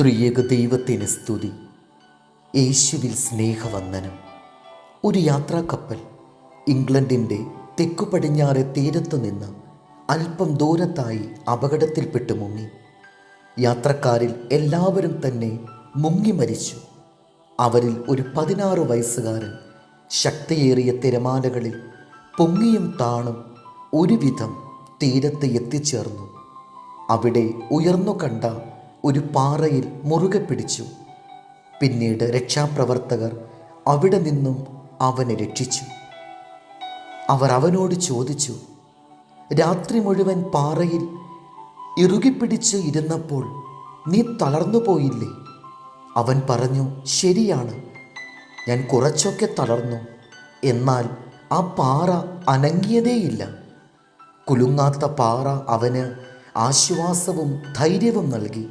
ത്രിയേക ദൈവത്തിന് സ്തുതി. യേശുവിൽ സ്നേഹവന്ദനം. ഒരു യാത്രാക്കപ്പൽ. ഇംഗ്ലണ്ടിന്റെ തെക്കു പടിഞ്ഞാറെ തീരത്തു നിന്ന് അല്പം ദൂരത്തായി അപകടത്തിൽപ്പെട്ട് മുങ്ങി. യാത്രക്കാരിൽ എല്ലാവരും തന്നെ മുങ്ങി മരിച്ചു. അവരിൽ ഒരു പതിനാറ് വയസ്സുകാരൻ ശക്തിയേറിയ തിരമാലകളിൽ പൊങ്ങിയും താണും ഒരുവിധം തീരത്ത് എത്തിച്ചേർന്നു. അവിടെ ഉയർന്നു കണ്ട ഒരു പാറയിൽ മുറുകെ പിടിച്ചു. പിന്നീട് രക്ഷാപ്രവർത്തകർ അവിടെ നിന്നും അവനെ രക്ഷിച്ചു. അവർ അവനോട് ചോദിച്ചു രാത്രി മുഴുവൻ പാറയിൽ ഇറുകിപ്പിടിച്ച് ഇരുന്നപ്പോൾ നീ തളർന്നു പോയില്ലേ? അവൻ പറഞ്ഞു ശരിയാണ് ഞാൻ കുറച്ചൊക്കെ തളർന്നു. എന്നാൽ ആ പാറ അനങ്ങിയതേയില്ല. കുലുങ്ങാത്ത പാറ അവന് ആശ്വാസവും ധൈര്യവും നൽകി.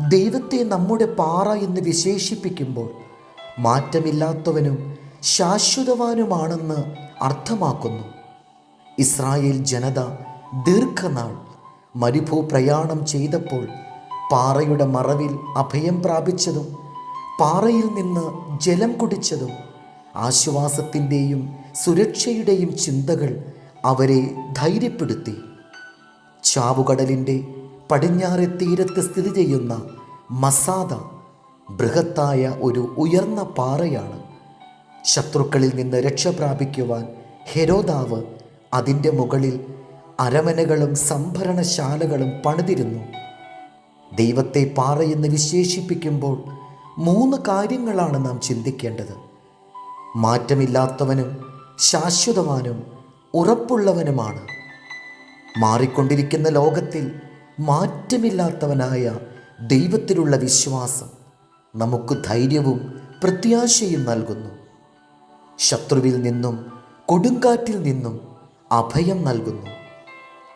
ദൈവത്തെ നമ്മുടെ പാറ എന്ന് വിശേഷിപ്പിക്കുമ്പോൾ മാറ്റമില്ലാത്തവനും ശാശ്വതവാനുമാണെന്ന് അർത്ഥമാക്കുന്നു. ഇസ്രായേൽ ജനത ദീർഘനാൾ മരുഭൂ പ്രയാണം ചെയ്തപ്പോൾ പാറയുടെ മറവിൽ അഭയം പ്രാപിച്ചതും പാറയിൽ നിന്ന് ജലം കുടിച്ചതും ആശ്വാസത്തിന്റെയും സുരക്ഷയുടെയും ചിന്തകൾ അവരെ ധൈര്യപ്പെടുത്തി. ചാവുകടലിന്റെ പടിഞ്ഞാറെ തീരത്ത് സ്ഥിതി ചെയ്യുന്ന മസാദ ബൃഹത്തായ ഒരു ഉയർന്ന പാറയാണ്. ശത്രുക്കളിൽ നിന്ന് രക്ഷ പ്രാപിക്കുവാൻ ഹെരോദാവ് അതിന്റെ മുകളിൽ അരമനകളും സംഭരണശാലകളും പണിതിരുന്നു. ദൈവത്തെ പാറയെന്ന് വിശേഷിപ്പിക്കുമ്പോൾ മൂന്ന് കാര്യങ്ങളാണ് നാം ചിന്തിക്കേണ്ടത്. മാറ്റമില്ലാത്തവനും ശാശ്വതവാനും ഉറപ്പുള്ളവനുമാണ്. മാറിക്കൊണ്ടിരിക്കുന്ന ലോകത്തിൽ മാറ്റമില്ലാത്തവനായ ദൈവത്തിലുള്ള വിശ്വാസം നമുക്ക് ധൈര്യവും പ്രത്യാശയും നൽകുന്നു. ശത്രുവിൽ നിന്നും കൊടുങ്കാറ്റിൽ നിന്നും അഭയം നൽകുന്നു.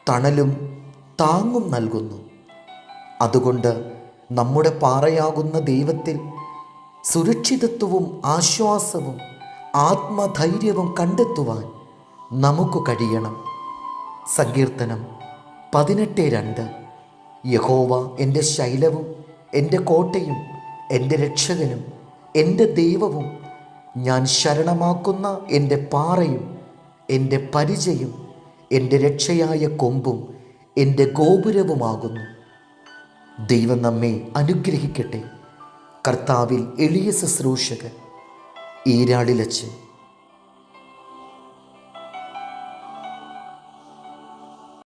തണലും താങ്ങും നൽകുന്നു. അതുകൊണ്ട് നമ്മുടെ പാറയാകുന്ന ദൈവത്തിൽ സുരക്ഷിതത്വവും ആശ്വാസവും ആത്മധൈര്യവും കണ്ടെത്തുവാൻ നമുക്ക് കഴിയണം. സങ്കീർത്തനം പതിനെട്ട് രണ്ട്. യഹോവ എന്റെ ശൈലവും എന്റെ കോട്ടയും എന്റെ രക്ഷകനും എന്റെ ദൈവവും ഞാൻ ശരണമാക്കുന്ന എന്റെ പാറയും എന്റെ പരിചയം എന്റെ രക്ഷയായ കൊമ്പും എന്റെ ഗോപുരവുമാകുന്നു. ദൈവം നമ്മെ അനുഗ്രഹിക്കട്ടെ. കർത്താവിൽ എളിയ ശുശ്രൂഷകൻ ഈരാളിലച്ച്